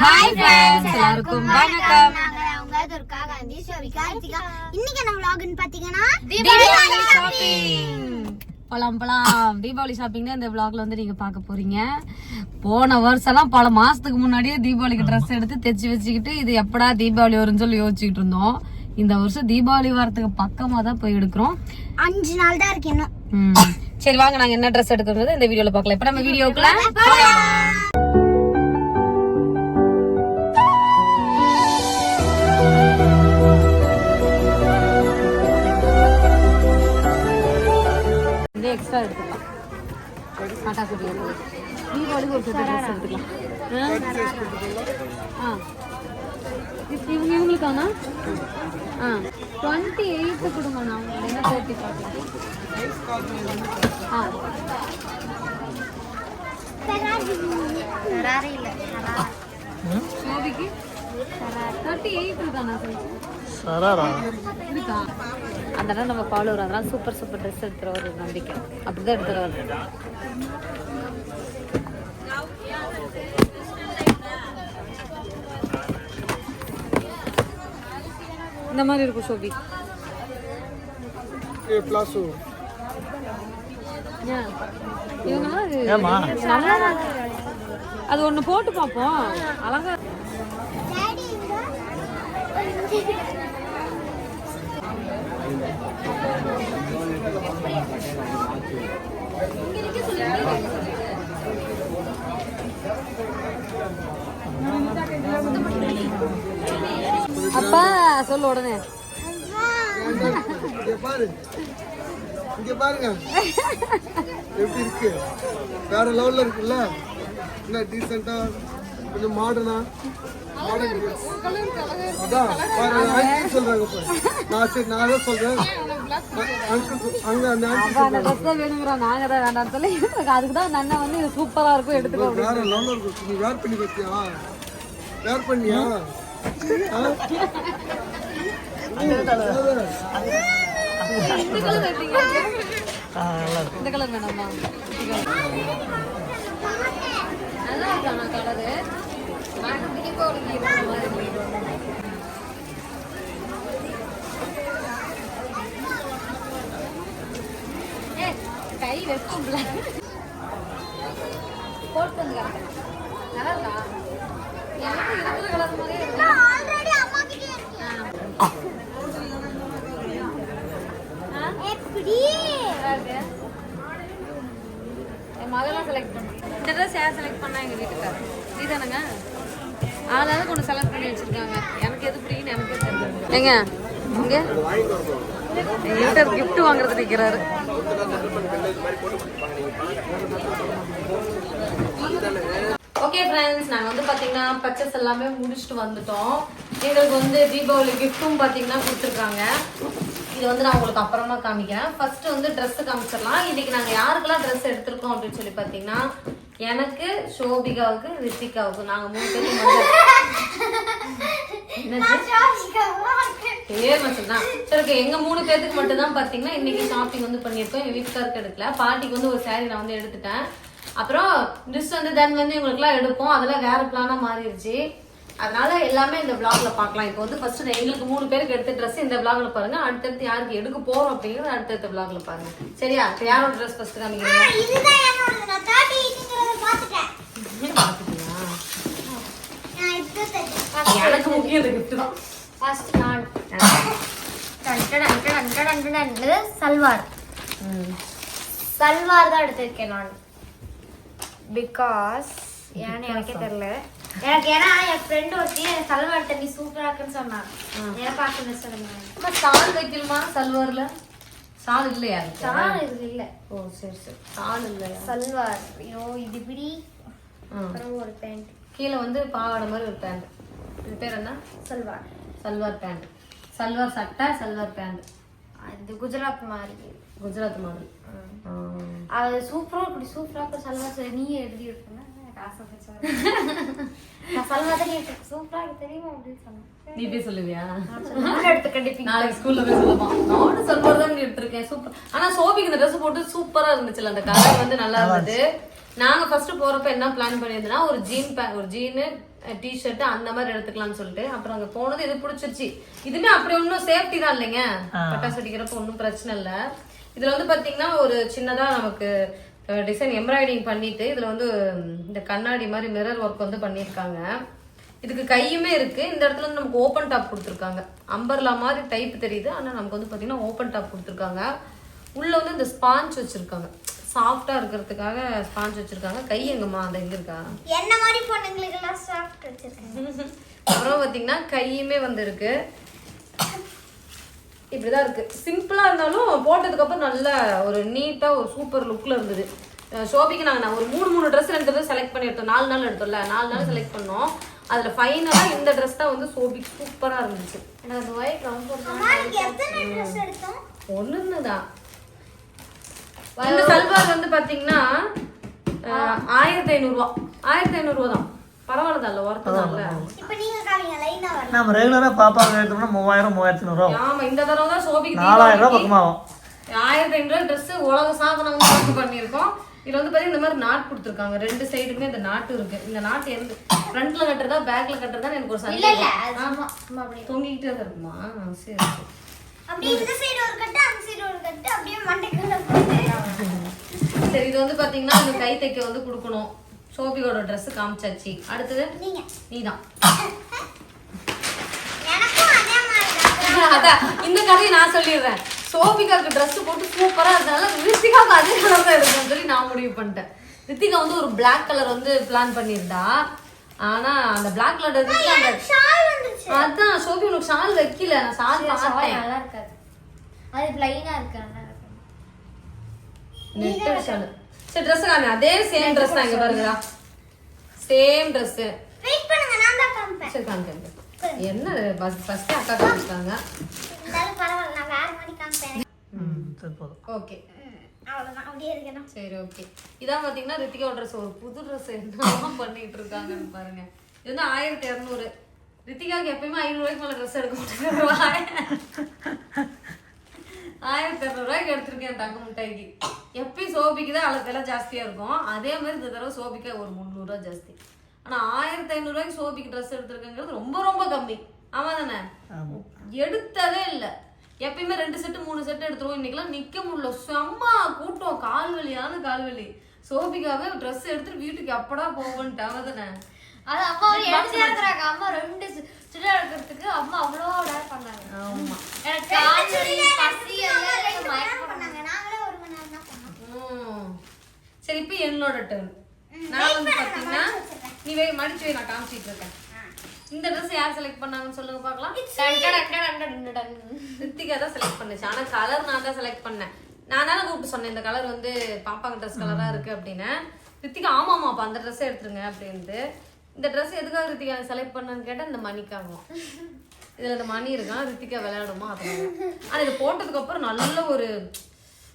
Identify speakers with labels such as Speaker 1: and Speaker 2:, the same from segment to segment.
Speaker 1: Hi friends எல்லாருக்கும் வணக்கம்.
Speaker 2: நாங்க துர்கா காந்தி ஷோபிகா ரித்திகா இன்னைக்கு என்ன vlogன்னு பாத்தீங்கன்னா
Speaker 1: தீபாவளி ஷாப்பிங் போலாம் போலாம். தீபாவளி ஷாப்பிங் தான் இந்த vlogல வந்து நீங்க பார்க்க போறீங்க. போன வருஷம் எல்லாம் பல மாசத்துக்கு முன்னாடியே தீபாவளிக்கு ட்ரெஸ் எடுத்து தைச்சு வச்சுக்கிட்டு இது எப்படா தீபாவளி வரும்னு சொல்லி யோசிச்சுக்கிட்டு இருந்தோம். இந்த வருஷம் தீபாவளி வரத்துக்கு பக்கமா தான் போய் எடுக்கிறோம்.
Speaker 2: அஞ்சு நாள் தான் இருக்கு இன்னும்.
Speaker 1: சரி வாங்க நாங்க என்ன ட்ரெஸ் எடுக்கிறது இந்த வீடியோல பார்க்கலாம். இப்ப நம்ம வீடியோக்குள்ள இந்த எக்ஸ்ட்ரா எடுத்துக்கலாம் காட்டா குட்டி தீபாவளிக்கு ஒரு செட்டு ட்ரெஸ் எடுத்துக்கலாம் ஆ? ஆ இது இவங்க இவங்களுக்கானா ஆ டுவெண்ட்டி எயித்து கொடுங்கண்ணா உங்களுக்கு என்ன தேர்ட்டி பார்க்கலாம் ஆ
Speaker 2: ஃபெராரி இல்ல
Speaker 1: சோபிக்கு தேர்ட்டி எயிட் இருக்காண்ணா
Speaker 3: சராரா
Speaker 1: இடம் நம்ம ஃபாலோவர் அதெல்லாம் சூப்பர் சூப்பர் ட்ரெஸ் எடுத்துகிற ஒரு நம்பிக்கை. அப்படிதான் எடுத்துகிற ஒரு இந்த மாதிரி இருக்கும் சோபி.
Speaker 3: ஏ?
Speaker 1: இவங்கெல்லாம் அது ஒண்ணு போட்டு பார்ப்போம். அழகா அப்பா சொல்லு உடனே.
Speaker 3: இங்க பாரு. இங்க பாருங்க. எப்படி இருக்கு? வேற லெவல்ல இருக்குல்ல? என்ன டீசெண்டா கொஞ்சம் மாடர்னா அதான் சொல்றாங்க நான் சரி நான் தான் சொல்றேன். அங்கிள் அங்க அந்த
Speaker 1: நாங்க தான் வேண்டாம்னு சொல்லி. அதுக்கு தான் அந்த வந்து இது சூப்பரா இருக்கும் எடுத்துக்கோ
Speaker 3: வேற லெவல்ல இருக்கும் நீ வேர் பண்ணி பார்த்தியா வேர் பண்ணியா?
Speaker 1: இந்த கலர் எடுத்தீங்க? இந்த கலர் வேணாமா நல்லா இருக்கானா கலரு தீபாவளிக்கு இந்த மாதிரி ஏய், கை வெப்பம்ல போட்டு வந்து காட்டுறேன். நல்லா இருக்கா? எனக்கு இருக்கிற கலர் மாதிரியே
Speaker 2: எப்படி.
Speaker 1: என் மகளாம் செலக்ட் பண்ண. இந்த ட்ரெஸ் யார் செலக்ட் பண்ணா எங்க வீட்டுக்காரர். நீதானுங்க? ஆளாவது கொண்டு செலக்ட் பண்ணி வச்சிருக்காங்க. எனக்கு எது பிடிக்குன்னு எனக்கு தெரியல ஏங்க இங்க? gift வாங்குறது நிற்கிறாரு ஓகே ஃப்ரெண்ட்ஸ் நாங்கள் வந்து பார்த்தீங்கன்னா பர்ச்சேஸ் எல்லாமே முடிச்சுட்டு வந்துட்டோம். எங்களுக்கு வந்து தீபாவளி கிஃப்ட்டும் பார்த்தீங்கன்னா கொடுத்துருக்காங்க. இது வந்து நான் உங்களுக்கு அப்புறமா காமிக்கிறேன். ஃபர்ஸ்ட் வந்து Dress காமிச்சிடலாம். இன்னைக்கு நாங்கள் யாருக்கெல்லாம் ட்ரெஸ் எடுத்திருக்கோம் அப்படின்னு சொல்லி பார்த்தீங்கன்னா எனக்கு சோபிகாவுக்கு ரித்திகாவுக்கு நாங்கள் மூணு பேரும் சரி எங்க மூணு பேத்துக்கு மட்டும் தான் பாத்தீங்கன்னா இன்னைக்கு ஷாப்பிங் வந்து பண்ணியிருக்கோம். எங்க வீட்டுக்காருக்கு எடுக்கல. பாட்டிக்கு வந்து ஒரு saree நான் வந்து எடுத்துட்டேன். அப்புறம் ட்ரெஸ் வந்து தென் வந்து இவங்களுக்குலாம் எடுப்போம். அதெல்லாம் வேற பிளானா மாறிடுச்சு. அதனால எல்லாமே இந்த vlogல பார்க்கலாம். இப்போ வந்து ஃபர்ஸ்ட் எங்களுக்கு மூணு பேருக்கு எடுத்த ட்ரெஸ் இந்த vlogல பாருங்க. அடுத்தடுத்து யாருக்கு எடுக்க போறோம் அப்படிங்கிறது அடுத்தடுத்த vlogல பாருங்க. சரியா? இப்போ யாரோட ட்ரெஸ் ஃபர்ஸ்ட் காமிக்கிறீங்க
Speaker 2: இதுதான் என்னோட நான் தேர்ட்டி எயிட்டுங்கிறத பார்த்துட்டேன்
Speaker 1: பாத்துக்கியா
Speaker 2: நான் இப்போ தைச்சேன்
Speaker 1: எனக்கு இந்த gift தான்
Speaker 2: ஃபர்ஸ்ட் நான் சல்வார் சல்வார் தான் எடுத்திருக்கேன் நான் பிகாஸ் ஏன்னு எனக்கே தெரியல எனக்கு ஏன்னா என் ஃப்ரெண்ட் ஒருத்தி எனக்கு சல்வார் தண்ணி சூப்பரா இருக்குன்னு சொன்னான் ஏன் பார்த்து
Speaker 1: அம்மா, சால் வைக்கணுமா சல்வார்ல சால் இல்லையா?
Speaker 2: சார் இது இல்ல
Speaker 1: ஓ சரி சரி சால் இல்லையா
Speaker 2: சல்வார் ஐயோ இது இப்படி ஒரு பேண்ட்
Speaker 1: கீழே வந்து பாவாடை மாதிரி ஒரு பேண்ட் இது பேர் என்ன?
Speaker 2: சல்வார்.
Speaker 1: சல்வார் பேண்ட் சல்வார் சட்டை சல்வார் பேண்ட்
Speaker 2: இது குஜராத் மாதிரி.
Speaker 1: குஜராத் மாதிரி.
Speaker 2: அது சூப்பரா இப்படி சூப்பரா இருக்கு சல்வார் சரி நீ எழுதி சொன்னேன்.
Speaker 1: நீ போய் சொல்லுவியா? நாளைக்கு ஸ்கூல்ல போய் சொல்லுவான் நானும் சல்வார் தான் எடுத்திருக்கேன். சூப்பர் ஆனா சோபிக்கு இந்த ட்ரெஸ் போட்டு சூப்பரா இருந்துச்சுல அந்த கலர் வந்து நல்லா இருந்தது நாங்க ஃபர்ஸ்ட் போறப்ப என்ன பிளான் பண்ணியிருந்தோம்னா ஒரு ஜீன் பேண்ட் ஒரு ஜீனு டிஷர்ட் அந்த மாதிரி எடுத்துக்கலாம்னு சொல்லிட்டு அப்புறம் அங்க போனது இது பிடிச்சிருச்சு. இதுமே அப்படி ஒன்றும் சேஃப்டி தான் இல்லைங்க. பட்டாசு வெடிக்கிறப்ப ஒன்றும் பிரச்சனை இல்லை. இதுல வந்து பாத்தீங்கன்னா ஒரு சின்னதா நமக்கு டிசைன் எம்ப்ராய்டிங் பண்ணிட்டு இதுல வந்து இந்த கண்ணாடி மாதிரி மிரர் ஒர்க் வந்து பண்ணியிருக்காங்க. இதுக்கு கையுமே இருக்கு. இந்த இடத்துல வந்து நமக்கு ஓப்பன் டாப் கொடுத்துருக்காங்க. அம்பர்லா மாதிரி டைப் தெரியுது. ஆனா நமக்கு வந்து பாத்தீங்கன்னா ஓப்பன் டாப் கொடுத்துருக்காங்க. உள்ள வந்து இந்த ஸ்பாஞ்ச் வச்சிருக்காங்க. சாஃப்டா இருக்கிறதுக்காக ஸ்பாஞ்ச் வச்சிருக்காங்க. கை எங்கம்மா அந்த எங்க இருக்கா?
Speaker 2: என்ன மாதிரி பொண்ணுங்களுக்கு எல்லாம் சாப்பிட்டு வச்சிருக்கேன்
Speaker 1: அப்புறம் பாத்தீங்கன்னா கையுமே வந்து இருக்கு இப்படிதான் இருக்கு. சிம்பிளா இருந்தாலும் போட்டதுக்கு அப்புறம் நல்ல ஒரு நீட்டா ஒரு சூப்பர் லுக்ல இருந்தது. ஷோபிக்கு நாங்க நான் ஒரு மூணு மூணு ட்ரெஸ் ரெண்டு பேரும் செலக்ட் பண்ணி எடுத்தோம். நாலு நாள் எடுத்தோம்ல. நாலு நாள் செலக்ட் பண்ணோம். அதுல ஃபைனலா இந்த ட்ரெஸ் தான் வந்து சோபிக்கு சூப்பரா இருந்துச்சு.
Speaker 2: எனக்கு அந்த ஒயிட் ரொம்ப எடுத்தோம்?
Speaker 1: ஒண்ணுதான் இந்த சல்வார் வந்து பாத்தீங்கன்னா ஆயிரத்தி ஐநூறுரூவா ஆயிரத்தி ஐநூறுரூவா தான். பரவாயில்ல ஒர்த்து தான்ல
Speaker 2: இப்போ நீங்க காமிங்க லைனா
Speaker 4: எடுத்தோம்னா
Speaker 1: ஆமா இந்த தடவை தான் சோபிக்கு
Speaker 4: நாலாயிரம் ரூபா
Speaker 1: தீபாவளிக்கு
Speaker 4: பக்கமாகும்.
Speaker 1: ஆயிரத்தி ஐநூறு ட்ரெஸ் உலக சாதனை வந்து இதுல வந்து பாத்தீங்கன்னா இந்த மாதிரி நாட் கொடுத்துருக்காங்க. ரெண்டு சைடுமே இந்த நாட்டு இருக்கு. இந்த நாட்டு எந்த ஃப்ரண்ட்ல கட்டுறதா பேக்ல கட்டுறதா எனக்கு ஒரு
Speaker 2: இல்ல இல்ல
Speaker 1: சந்தேகம்
Speaker 2: அது சும்மா சும்மா அப்படியே.
Speaker 1: இருக்குமா? சரி சரி.
Speaker 2: அப்படியே இந்த சைடு ஒரு கட்டு அந்த சைடு ஒரு கட்டு அப்படியே மண்டைக்குள்ள போட்டு
Speaker 1: சரி இது வந்து பாத்தீங்கன்னா இந்த கை தைக்க வந்து கொடுக்கணும். சோபியோட Dress காமிச்சாச்சு. அடுத்தது? நீதான்.
Speaker 2: தான்.
Speaker 1: அதான் இந்த கதையை நான் சொல்லிடுறேன். சோபிகாவுக்கு Dress போட்டு சூப்பரா இருந்தனால ரித்திகாவுக்கு அதே கலர் தான் எடுக்கணும்னு சொல்லி நான் முடிவு பண்ணிட்டேன். ரித்திகா வந்து ஒரு Black கலர் வந்து பிளான் பண்ணியிருந்தா. ஆனா அந்த Black கலர் அதான் சோபி உனக்கு ஷால் வைக்கல. நான் ஷால் பார்த்தேன்.
Speaker 2: நல்லா இருக்காது. அது பிளைனா இருக்கு
Speaker 1: சரி ட்ரெஸ் காமி. அதே சேம் ட்ரெஸ் தான் இங்க பாருங்கடா. Same Dress.
Speaker 2: வெயிட் பண்ணுங்க நான் தான் காமிப்பேன்.
Speaker 1: சரி காமிக்கிறேன் என்ன ஃபர்ஸ்ட் அக்கா காமிச்சிட்டாங்க.
Speaker 2: இருந்தாலும் பரவாயில்ல நான் வேற மாதிரி காமிப்பேன்.
Speaker 4: ம். சரி போதும்.
Speaker 1: ஓகே.
Speaker 2: ம், அவ்வளவுதான். அப்படியே இருக்கணும்.
Speaker 1: சரி ஓகே. இதான் பாத்தீங்கன்னா ரித்திகா ட்ரெஸ் ஒரு புது ட்ரெஸ் என்னலாம் பண்ணிட்டு இருக்காங்கன்னு பாருங்க. இது வந்து ஆயிரத்தி இரநூறு ரித்திகாவுக்கு எப்பயுமே ஐநூறு ரூபாய்க்கு மேல ட்ரெஸ் எடுக்க மாட்டேங்க ஆயிரத்தி இரநூறுவாய்க்கு எடுத்திருக்கேன் தங்க மிட்டாய்க்கு. எப்பயும் சோபிக்கு தான் அளவு விலை ஜாஸ்தியா இருக்கும். அதே மாதிரி இந்த தடவை சோபிக்கு ஒரு முந்நூறுரூவா ஜாஸ்தி. ஆனா ஆயிரத்தி ஐநூறுரூவாய்க்கு சோபிக்கு ட்ரெஸ் எடுத்திருக்கேங்கிறது ரொம்ப ரொம்ப கம்மி. ஆமா. தானே
Speaker 4: ஆமாம்
Speaker 1: எடுத்ததே இல்ல. எப்பயுமே ரெண்டு செட்டு மூணு செட்டு எடுத்துருவோம். இன்னைக்கெல்லாம் நிக்க முடியல. செம்ம கூட்டம். கால் வலியான கால் வலி சோபிகாவே ட்ரெஸ் எடுத்துட்டு வீட்டுக்கு எப்படா போவோன்ட்டு. அவதானே
Speaker 2: அது அம்மா ஒரு எடுத்து இருக்கிறாங்க அம்மா ரெண்டு சு- சுடிதார் எடுக்கிறதுக்கு அம்மா அவ்வளோ டேர் பண்ணாங்க.
Speaker 1: ஆமா.
Speaker 2: எனக்கு கால் வலி, பசி எல்லாம் எனக்கு மயக்கம் பண்ணாங்க நாங்களே ஒரு மணி நேரம் தான் பண்ணோம்
Speaker 1: உம். சரி இப்போ என்னோட டர்ன் நான் வந்து பாத்தீங்கன்னா நீ வே மடிச்சு வை நான் காமிச்சிட்டு இருக்கேன். இந்த ட்ரெஸ் யார் செலக்ட் பண்ணாங்கன்னு சொல்லுங்க பார்க்கலாம். ரித்திகா தான் செலக்ட் பண்ணுச்சு. ஆனா கலர் நான் தான் செலக்ட் பண்ணேன். நான் தானே கூப்பிட்டு சொன்னேன் இந்த கலர் வந்து பாப்பாங்க ட்ரெஸ் கலரா இருக்கு அப்படின்னு. ரித்திகா ஆமாமா அப்ப அந்த ட்ரெஸ் எடுத்துருங்க அப்படின்ட்டு. இந்த ட்ரெஸ் எதுக்காக ரித்திகா செலக்ட் பண்ணன்னு கேட்டா இந்த மணிக்காகும் இதுல இந்த மணி இருக்கான் ரித்திகா விளையாடுமா அதனால. ஆனா இது போட்டதுக்கு அப்புறம் நல்ல ஒரு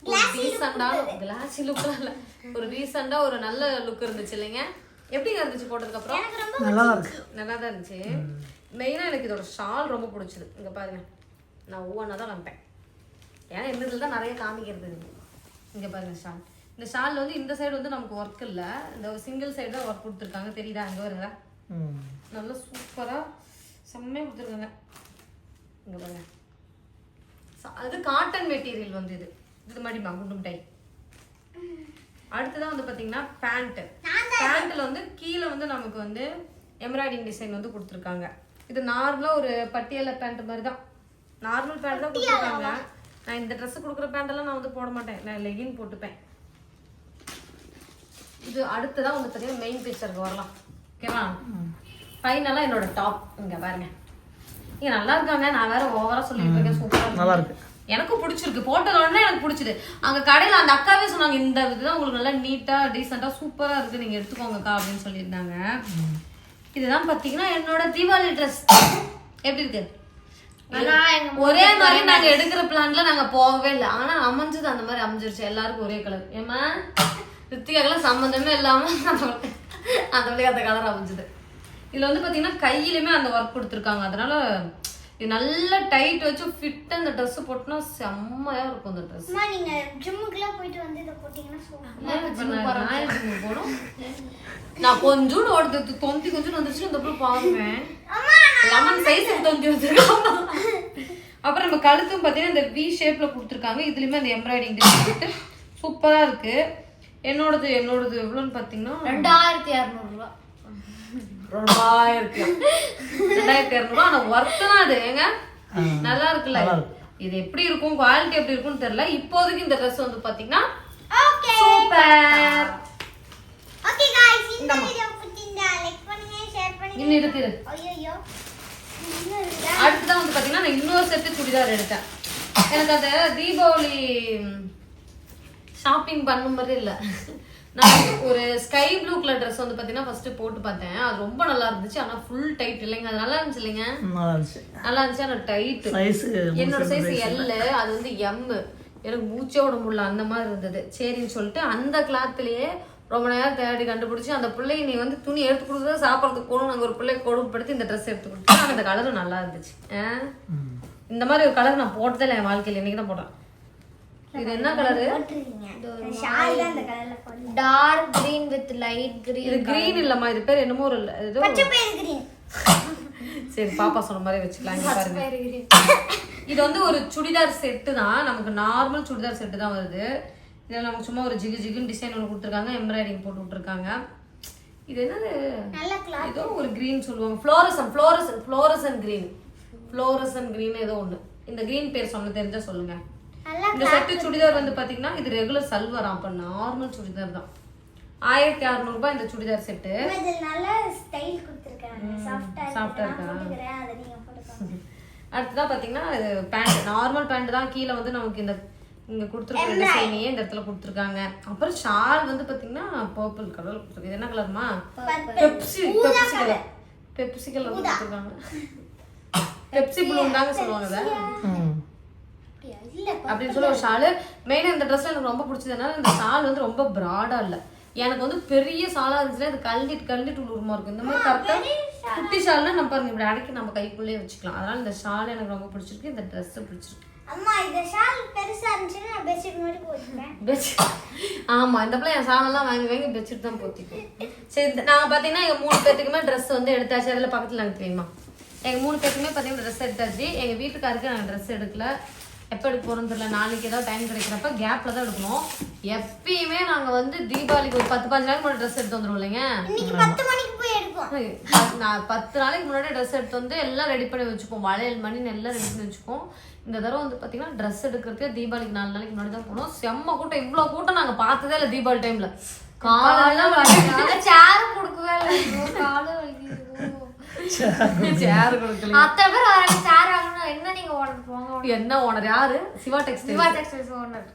Speaker 1: ஒரு ரீசெண்டான கிளாசி லுக்ல இல்ல. ஒரு ரீசெண்டா ஒரு நல்ல லுக் இருந்துச்சு இல்லைங்க? எப்படிங்க இருந்துச்சு போட்டதுக்கு அப்புறம்
Speaker 2: எனக்கு ரொம்ப
Speaker 4: நல்லா இருக்கு
Speaker 1: நல்லா தான் இருந்துச்சு. மெயினாக எனக்கு இதோட ஷால் ரொம்ப பிடிச்சது. இங்கே பாருங்க. நான் ஒவ்வொன்றா தான் காமிப்பேன் ஏன்னா இந்த இதில் தான் நிறைய காமிக்கிறது இங்கே பாருங்க ஷால் இந்த ஷால் வந்து இந்த சைடு வந்து நமக்கு ஒர்க் இல்லை. இந்த சிங்கிள் சைடு தான் ஒர்க் கொடுத்துருக்காங்க. தெரியுதா? அங்கே வருங்க
Speaker 4: ம்.
Speaker 1: நல்லா சூப்பராக செம்மையாக கொடுத்துருக்காங்க. இங்கே பாருங்க. ச- அது காட்டன் மெட்டீரியல் வந்து இது. இது மாதிரிமா குண்டும் டை. அடுத்ததான் வந்து பார்த்தீங்கன்னா பேண்ட்டு. பேண்ட்டில் வந்து கீழே வந்து நமக்கு வந்து எம்ப்ராய்டிங் டிசைன் வந்து கொடுத்துருக்காங்க. இது நார்மலாக ஒரு பட்டியால பேண்ட் மாதிரி தான். நார்மல் பேண்ட் தான் கொடுத்துருக்காங்க. நான் இந்த ட்ரெஸ் கொடுக்குற பேண்டெல்லாம் நான் வந்து போட மாட்டேன். நான் லெகின் போட்டுப்பேன். இது அடுத்ததான் வந்து பார்த்தீங்கன்னா மெயின் பிக்சருக்கு வரலாம். ஓகேவா ஃபைனலாக என்னோட டாப் இங்கே பாருங்க. இங்க நல்லா இருக்காங்க. நான் வேற ஓவரா சொல்லிட்டு இருக்கேன். சூப்பரா
Speaker 4: நல்லா இருக்கு.
Speaker 1: எனக்கும் பிடிச்சிருக்கு. போட்டது உடனே எனக்கு பிடிச்சது. அங்க கடையில அந்த அக்காவே சொன்னாங்க இந்த இதுதான் உங்களுக்கு நல்லா நீட்டா டீசெண்டா சூப்பரா இருக்கு. நீங்க எடுத்துக்கோங்கக்கா அப்படின்னு சொல்லியிருந்தாங்க. இதுதான் பாத்தீங்கன்னா என்னோட தீபாவளி ட்ரெஸ் எப்படி இருக்கு? ஒரே மாதிரி நாங்க எடுக்கிற பிளான்ல நாங்க போகவே இல்லை. ஆனா அமைஞ்சது அந்த மாதிரி அமைஞ்சிருச்சு. எல்லாருக்கும் ஒரே கலர் ஏமா ரித்திகாக்கெல்லாம் சம்மந்தமே இல்லாம அந்த அந்த கலர் அமைஞ்சது. இதுல வந்து பாத்தீங்கன்னா கையிலுமே அந்த ஒர்க் கொடுத்துருக்காங்க. அதனால இது நல்லா டைட் வச்சு ஃபிட் அந்த ட்ரெஸ் போட்டோம்னா செம்மையா இருக்கும் அந்த ட்ரெஸ்
Speaker 2: அம்மா நீங்க ஜிம்முக்குலாம் போயிட்டு வந்து இதை போட்டீங்கன்னா சூப்பர்
Speaker 1: போடும் நான் கொஞ்சோண்டு ஓடுது தொந்தி கொஞ்சம் வந்துச்சு இந்த அப்புறம் பாருவேன். லெமன் சைஸ் தொந்தி வந்துருக்காங்க அப்புறம் நம்ம கழுத்தும் பார்த்தீங்கன்னா இந்த வி ஷேப்ல கொடுத்துருக்காங்க. இதுலயுமே அந்த எம்ப்ராய்டிங் டிசைன் சூப்பரா இருக்கு. என்னோடது என்னோடது எவ்வளோன்னு பார்த்தீங்கன்னா
Speaker 2: ரெண்டாயிரத்தி இரநூறுவா
Speaker 1: ரெண்டாயிரத்தி ரெண்டாயிரத்தி இரநூறுவா ஆனா ஒர்த்து தான் அது ஏங்க நல்லா இருக்குல்ல இது எப்படி இருக்கும் குவாலிட்டி எப்படி இருக்கும்னு தெரியல இப்போதைக்கு இந்த ட்ரெஸ் வந்து பாத்தீங்கன்னா
Speaker 2: ஓகே
Speaker 1: சூப்பர்
Speaker 2: ஓகே गाइस இந்த வீடியோ பிடிச்சிருந்தா லைக் பண்ணுங்க ஷேர் பண்ணுங்க
Speaker 1: இன்னும் இருக்கு இரு.
Speaker 2: ஐயோ இன்னும் இருக்கா?
Speaker 1: அடுத்ததான் வந்து பாத்தீங்கன்னா நான் இன்னொரு செட்டு சுடிதார் எடுத்தேன் எனக்கு அந்த தீபாவளி ஷாப்பிங் பண்ண மாதிரி இல்ல நான் ஒரு ஸ்கை ப்ளூ கலர் ட்ரெஸ் வந்து பாத்தீங்கன்னா ஃபர்ஸ்ட் போட்டு பார்த்தேன். அது ரொம்ப நல்லா இருந்துச்சு. ஆனா ஃபுல் டைட் இல்லைங்க. அது நல்லா இருந்துச்சு இல்லைங்க?
Speaker 4: நல்லா இருந்துச்சு.
Speaker 1: நல்லா இருந்துச்சு. ஆனா டைட்
Speaker 4: சைஸு
Speaker 1: என்னோட சைஸ் எல் அது வந்து எம் எனக்கு மூச்சே விட முடியல. அந்த மாதிரி இருந்தது. சரின்னு சொல்லிட்டு அந்த கிளாத்லயே ரொம்ப நேரம் தேடி கண்டுபிடிச்சி அந்த பிள்ளைய நீ வந்து துணி எடுத்து கொடுத்தா சாப்பிட்றதுக்கு போகணும் நாங்கள் ஒரு பிள்ளைய கொடுப்படுத்தி இந்த ட்ரெஸ் எடுத்து கொடுத்தோம் அந்த கலரும் நல்லா இருந்துச்சு? இந்த மாதிரி ஒரு கலர் நான் போட்டதே இல்லை என் வாழ்க்கையில். இன்னைக்கு தான் போட்டேன். இது என்ன
Speaker 2: colour
Speaker 5: dark green with light green
Speaker 1: இது கிரீன் இல்லம்மா இது பேர் என்னமோ ஒரு ஏதோ
Speaker 2: பச்சை பயிர் கிரீன்
Speaker 1: சரி பாப்பா சொன்ன மாதிரி வச்சுக்கலாம் இங்க பாருங்க. இது வந்து ஒரு சுடிதார் செட்டு தான் நமக்கு நார்மல் சுடிதார் செட்டு தான் வருது. இதில் நமக்கு சும்மா ஒரு ஜிகு ஜிகுன்னு டிசைன் ஒன்று கொடுத்துருக்காங்க எம்ப்ராய்டிங் போட்டு விட்ருக்காங்க இது என்னது? ஏதோ ஒரு green சொல்லுவாங்க. Fluorescent fluorescent fluorescent green. Fluorescent green ஏதோ ஒன்று இந்த green பேர் சொன்ன தெரிஞ்சா சொல்லுங்க.
Speaker 2: நல்லா
Speaker 1: இந்த செட்டு சுடிதார் வந்து பாத்தீங்கன்னா இது ரெகுலர் சல்வார் அப்ப நார்மல் சுடிதார் தான். ஆயிரத்தி அறநூறுபா இந்த சுடிதார் செட்டு
Speaker 2: இது நல்ல ஸ்டைல் கொடுத்துருக்காங்க. சாஃப்டா
Speaker 1: soft ஆ
Speaker 2: இருக்கு.
Speaker 1: அடுத்ததான் பாத்தீங்கன்னா இது பேண்ட் நார்மல் பேண்ட் தான். கீழே வந்து நமக்கு இந்த இங்க கொடுத்துருக்க டிசைனையே இந்த இடத்துல கொடுத்துருக்காங்க. அப்புறம் ஷால் வந்து பாத்தீங்கன்னா பர்பிள் கலர் கொடுத்துருக்கு இது என்ன கலர்மா Pepsi Pepsi colour Pepsi colour கொடுத்துருக்காங்க. பெப்சி ப்ளூன் தாங்க சொல்லுவாங்க அதை
Speaker 4: ம்
Speaker 2: அப்படியா இல்ல
Speaker 1: அப்படின்னு சொல்லி ஒரு ஷாலு. மெயினாக இந்த ட்ரெஸ்ல எனக்கு ரொம்ப பிடிச்சதுனால இந்த ஷால் வந்து ரொம்ப ப்ராடா இல்ல. எனக்கு வந்து பெரிய ஷாலா இருந்துச்சுன்னா அது கழட்டிட்டு கழட்டிட்டு உருமா இருக்கும். இந்த மாதிரி கரெக்டாக குட்டி ஷால்னா நம்ம பாருங்க இப்படி அடக்கி நம்ம கைக்குள்ளேயே வச்சுக்கலாம். அதனால இந்த ஷால் எனக்கு ரொம்ப பிடிச்சிருக்கு இந்த Dress பிடிச்சிருக்கு.
Speaker 2: அம்மா இந்த ஷால் பெருசா இருந்துச்சுன்னா நான் பெட்ஷீட் மாதிரி போட்டுப்பேன்.
Speaker 1: ஆமா இந்த பிள்ளை என் சாணம்லாம் வாங்கி வாங்கி பெட்ஷீட் தான் போத்திக்கும் சரி இந்த- நாங்க பாத்தீங்கன்னா எங்க மூணு பேத்துக்குமே ட்ரெஸ் வந்து எடுத்தாச்சு. அதுல பக்கத்துல எனக்கு தெரியுமா? எங்க மூணு பேத்துக்குமே பாத்தீங்கன்னா ட்ரெஸ் எடுத்தாச்சு. எங்க வீட்டுக்காருக்கு நாங்க ட்ரெஸ் எடுக்கல. எப்போ எடுக்க போறோம்னு தெரியல. நாளைக்கு ஏதாவது டைம் கிடைக்கிறப்ப கேப்ல தான் எடுக்கணும். எப்பயுமே நாங்க வந்து தீபாவளிக்கு ஒரு பத்து பதினஞ்சு நாளைக்கு முன்னாடி ட்ரெஸ் எடுத்து வந்துருவோம் இல்லைங்க?
Speaker 2: இன்னைக்கு பத்து மணிக்கு போய் எடுப்போம்.
Speaker 1: பத்து- நான் பத்து நாளைக்கு முன்னாடி ட்ரெஸ் எடுத்து வந்து எல்லாம் ரெடி பண்ணி வச்சுப்போம். வளையல் மணி எல்லாம் ரெடி பண்ணி வச்சுப்போம். இந்த தடவை வந்து பார்த்தீங்கன்னா ட்ரெஸ் எடுக்கிறதுக்கு தீபாவளிக்கு நாலு நாளைக்கு முன்னாடி தான் போனோம். செம்ம கூட்டம். இவ்வளோ கூட்டம் நாங்கள் பார்த்ததே இல்லை தீபாவளி டைமில் காலையில்
Speaker 5: சேர் கொடுக்கவே இல்லை காலு வலிக்குது
Speaker 1: சேர் கொடுக்கல
Speaker 5: அத்தனை பேர் வராங்க சேர் வாங்கணும் என்ன நீங்க ஓனர் போங்க
Speaker 1: என்ன ஓனர்? யாரு? Siva textile
Speaker 5: Siva textiles owner.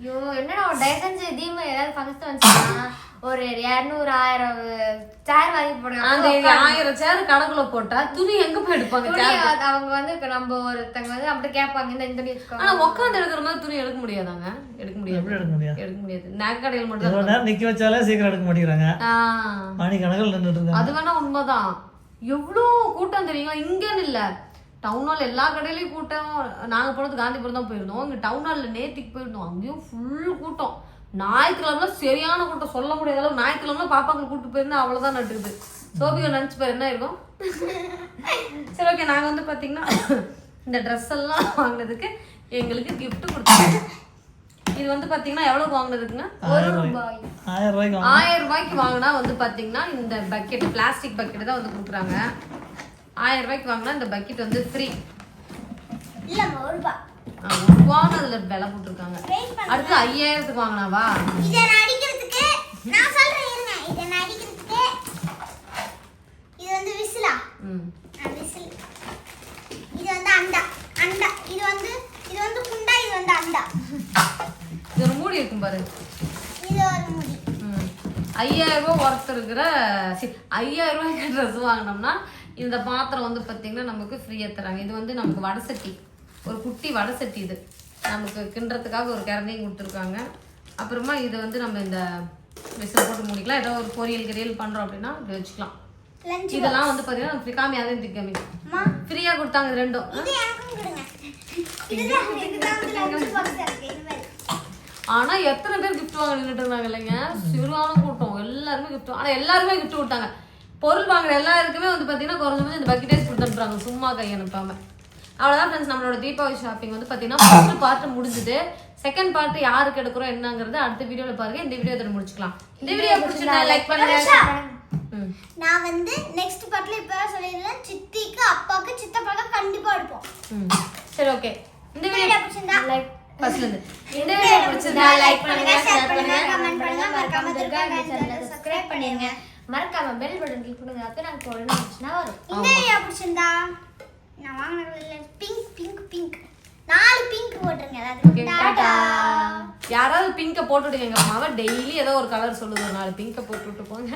Speaker 5: ஐயோ என்னடா செஞ்சு தீமை? ஏதாவது ஃபங்க்ஷன் வந்துச்சுன்னா ஒரு இரநூறு ஆயிரம் சேர் வாங்கி
Speaker 1: அந்த
Speaker 5: போடுங்க
Speaker 1: ஆயிரம் சேர் கணக்குல போட்டா துணி எங்க போய் எடுப்பாங்க
Speaker 5: அவங்க வந்து இப்ப நம்ம ஒருத்தங்க வந்து அப்படி கேட்பாங்க இந்த இந்த துணி
Speaker 1: ஆனா உட்காந்து எடுக்கிற மாதிரி துணி எடுக்க முடியாதாங்க? எடுக்க முடியாது.
Speaker 4: எடுக்க முடியாது
Speaker 1: எடுக்க முடியாது. நகை கடையில் மட்டும்
Speaker 4: வச்சாலே சீக்கிரம் எடுக்க மாட்டேங்கிறாங்க. மணி கணக்கில் நின்றுட்டு
Speaker 1: அது வேணா உண்மைதான். எவ்வளோ கூட்டம் தெரியுங்களா? இங்கேன்னு இல்லை. டவுன் ஹால் எல்லா கடையிலையும் கூட்டம். நாங்கள் போனது காந்திபுரம் தான் போயிருந்தோம். இங்கே டவுன் ஹாலில் நேத்திக்கு போயிருந்தோம். அங்கேயும் ஃபுல் கூட்டம். ஞாயிற்றுக்கிழமை சரியான கூட்டம். சொல்ல முடியாத அளவு ஞாயிற்றுக்கிழமை பாப்பாங்க கூட்டு போயிருந்தா அவ்வளோதான் நட்டுருது சோபிகா நினச்சி பேர் என்ன இருக்கும்? சரி ஓகே நாங்கள் வந்து பார்த்தீங்கன்னா இந்த ட்ரெஸ் எல்லாம் வாங்கினதுக்கு எங்களுக்கு கிஃப்ட் கொடுத்தாங்க. இது வந்து பாத்தீங்கன்னா எவ்வளவு வாங்கினதுக்குங்க
Speaker 4: ஆயிரம் ரூபாய். ஆயிரம் ரூபாய்க்கு
Speaker 1: ஆயிரம் ரூபாய்க்கு வாங்கினா வந்து பாத்தீங்கன்னா இந்த பக்கெட் பிளாஸ்டிக் பக்கெட் தான் வந்து கொடுக்குறாங்க. ஆயிரம் ரூபாய்க்கு வாங்கினா இந்த பக்கெட் வந்து ஃப்ரீ
Speaker 2: இல்லம்மா ஒரு ரூபா.
Speaker 1: ஒரு ரூபான்னு அதுல விலை போட்டிருக்காங்க. அடுத்து ஐயாயிரத்துக்கு வாங்கினாவா?
Speaker 2: இதை அடிக்கிறதுக்கு நான் சொல்றேன் இருங்க. இதை அடிக்கிறதுக்கு இது வந்து விசிலா.
Speaker 1: ம்
Speaker 2: விசில் இது வந்து அண்டா அண்டா இது வந்து இது வந்து குண்டா இது வந்து அண்டா
Speaker 1: இது ஒரு மூடி இருக்கும் பாரு. ஐயாயிரம் ரூபாய் ஒர்த் இருக்கிற ஐயாயிரம் ரூபாய்க்கு ட்ரெஸ் வாங்கினோம்னா இந்த பாத்திரம் வந்து பார்த்தீங்கன்னா நமக்கு ஃப்ரீயாக தராங்க. இது வந்து நமக்கு வடை சட்டி. ஒரு குட்டி வடை சட்டி இது. நமக்கு கிண்டுறதுக்காக ஒரு கரண்டியும் கொடுத்துருக்காங்க. அப்புறமா இது வந்து நம்ம இந்த விசில் போட்டு முடிக்கலாம். ஏதோ ஒரு பொரியல் கிரியல் பண்ணுறோம் அப்படின்னா இப்படி வச்சுக்கலாம். இதெல்லாம் வந்து பார்த்தீங்கன்னா நம்ம ஃப்ரீ காமியாதே திக்காமி
Speaker 2: அம்மா.
Speaker 1: ஃப்ரீயா கொடுத்தாங்க இது ரெண்டும். ஆனா எத்தனை பேர் gift வாங்க இருந்தாங்க இல்லைங்க? சிறுவான கூட்டம். எல்லாருமே gift. ஆனா எல்லாருமே gift விட்டாங்க. பொருள் வாங்குற எல்லாருக்குமே வந்து பாத்தீங்கன்னா குறைஞ்சபட்சம் இந்த பக்கெட்டேஸ் கொடுத்துட்றாங்க சும்மா கை அனுப்பாம. அவ்வளவுதான் ஃப்ரெண்ட்ஸ் நம்மளோட தீபாவளி ஷாப்பிங் வந்து பாத்தீங்கன்னா ஃபர்ஸ்ட் பார்ட் முடிஞ்சுது. செகண்ட் பார்ட் யாருக்கு எடுக்கிறோம் என்னங்கிறது அடுத்த வீடியோல பாருங்க. இந்த வீடியோ இதோட முடிச்சுக்கலாம். இந்த வீடியோ பிடிச்சிருந்தா லைக் பண்ணுங்க.
Speaker 2: நான் வந்து நெக்ஸ்ட் பார்ட்ல இப்ப சொல்லிடுறேன். சித்திக்கு அப்பாக்கு சித்தப்பாக்கு கண்டிப்பா எடுப்போம்.
Speaker 1: சரி ஓகே இந்த வீடியோ
Speaker 2: பிடிச்சிருந்தா லைக்
Speaker 1: ஃபர்ஸ்ட்ல இருந்து. இந்த வீடியோ பிடிச்சிருந்தா லைக் பண்ணுங்க ஷேர் பண்ணுங்க
Speaker 2: கமெண்ட் பண்ணுங்க. மறக்காம துர்கா சேனலை
Speaker 5: சப்ஸ்கிரைப் பண்ணிருங்க. மறக்காம பெல் பட்டன் கிளிக் பண்ணுங்க. அப்போ நாங்க போடணும் வந்துச்சுன்னா வரும்.
Speaker 2: இந்த வீடியோ பிடிச்சிருந்தா நான் வாங்கினதுல பிங்க் பிங்க் பிங்க் நாலு பிங்க் போட்டுருங்க அதாவது டாடா.
Speaker 1: யாராவது பிங்க போட்டு விடுங்க எங்க அம்மாவை டெய்லி ஏதோ ஒரு கலர் சொல்லுது. ஒரு நாலு பிங்க போட்டு விட்டு போங்க.